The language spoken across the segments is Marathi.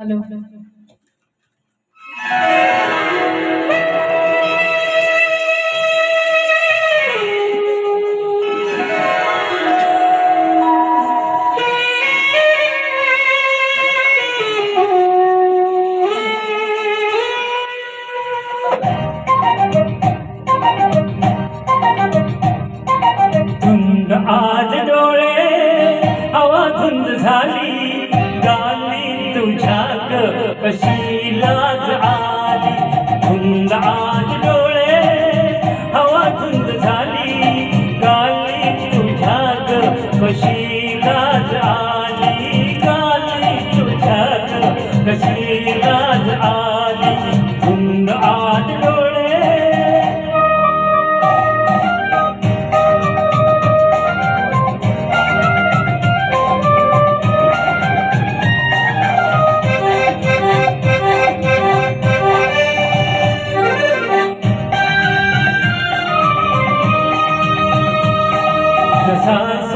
हॅलो. आज डोळे हवा झाली. कशी लाज आली धुंद आज डोळे हवा धुंद झाली गाली तुझ्या कशी लाज आली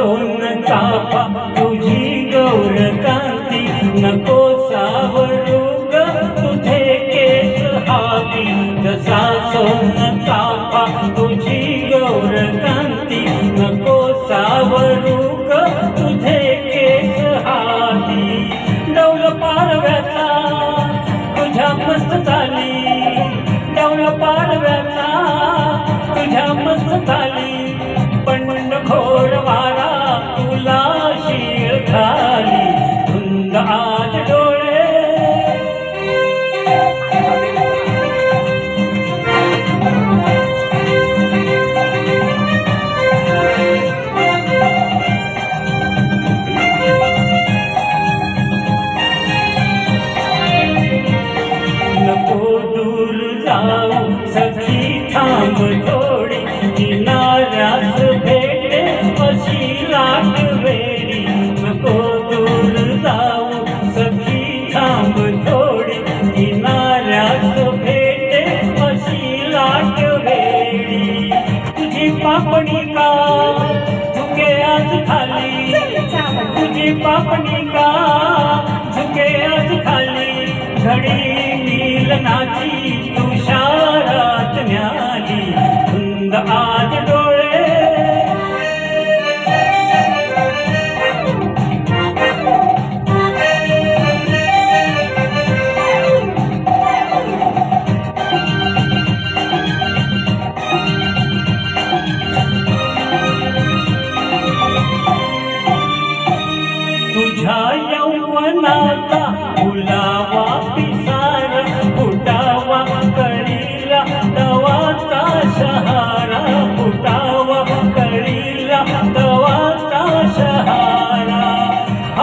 सोन चापा. तुझी गौर कांती नको सावरू ग. तुझे केस हाती जसा सोन चाफा तुझी गौर कांती नको सावरू ग. तुझे केस हाती डौल पारव्याचा तुझ्या मस्त चाली. डौल पारव्याचा तुझ्या मस्त चाली. जाऊ सखी थांब थोडी किनाऱ्यास भेटे अशी लाट वेरी नको दूर जाऊ सखी थांब थोडी किनाऱ्यास भेटे अशी लाट वेरी तुझी पापणी का झुके आज खाली. तुझी पापणी का झुके आज खाली. घडी मिलनाची तू आज डोळे. तुझ्या यौवनाचा फुलावा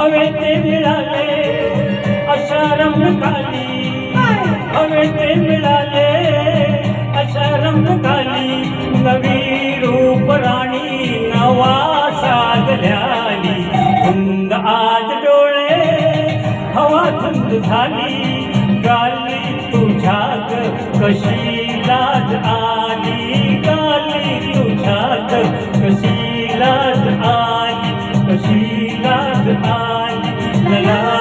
हवे मिळाले अशा रंगकाली. हवेते मिळाले अशा रंगकाली. नवी रूप राणी नवा साधल्याली कुंद आज डोळे हवा थंड झाली. गाली तुझ्यात कशी लाज आली? गाली तुझ्यात कशी लाज आली? कशी लाज Hallelujah.